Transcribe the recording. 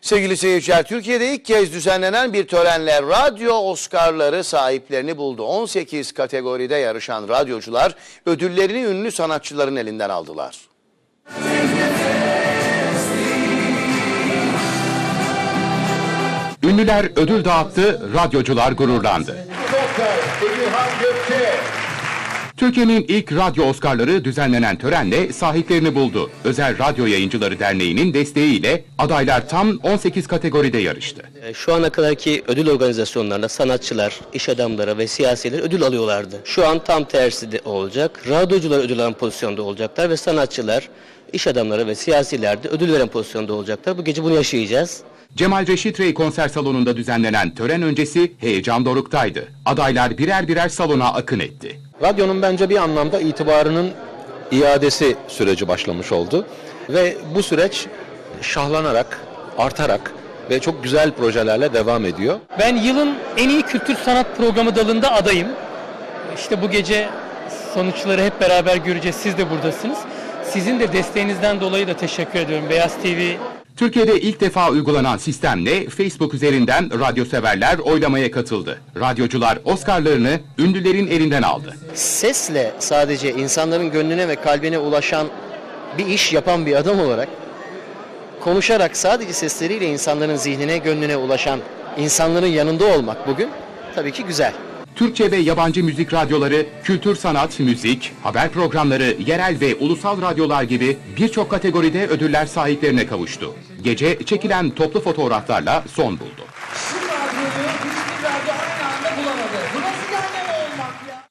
Sevgili seyirciler, Türkiye'de ilk kez düzenlenen bir törenle radyo Oscar'ları sahiplerini buldu. 18 kategoride yarışan radyocular ödüllerini ünlü sanatçıların elinden aldılar. Ünlüler ödül dağıttı, radyocular gururlandı. Türkiye'nin ilk radyo Oscar'ları düzenlenen törenle sahiplerini buldu. Özel Radyo Yayıncıları Derneği'nin desteğiyle adaylar tam 18 kategoride yarıştı. E, Şu ana kadarki ödül organizasyonlarında sanatçılar, iş adamları ve siyasiler ödül alıyorlardı. Şu an tam tersi de olacak. Radyocular ödül alan pozisyonda olacaklar ve sanatçılar, iş adamları ve siyasiler de ödül veren pozisyonda olacaklar. Bu gece bunu yaşayacağız. Cemal Reşit Rey konser salonunda düzenlenen tören öncesi heyecan doruktaydı. Adaylar birer birer salona akın etti. Radyonun bence bir anlamda itibarının iadesi süreci başlamış oldu. Ve bu süreç şahlanarak, artarak ve çok güzel projelerle devam ediyor. Ben yılın en iyi kültür sanat programı dalında adayım. İşte bu gece sonuçları hep beraber göreceğiz. Siz de buradasınız. Sizin de desteğinizden dolayı da teşekkür ediyorum. Beyaz TV Türkiye'de ilk defa uygulanan sistemle Facebook üzerinden radyo severler oylamaya katıldı. Radyocular Oscar'larını ünlülerin elinden aldı. Sesle sadece insanların gönlüne ve kalbine ulaşan bir iş yapan bir adam olarak konuşarak sadece sesleriyle insanların zihnine, gönlüne ulaşan insanların yanında olmak bugün tabii ki güzel. Türkçe ve yabancı müzik radyoları, kültür sanat, müzik, haber programları, yerel ve ulusal radyolar gibi birçok kategoride ödüller sahiplerine kavuştu gece çekilen toplu fotoğraflarla son buldu. Şu radyoyu hiçbir radyo aynı anda bulamadı. Bu nasıl bir olmak ya?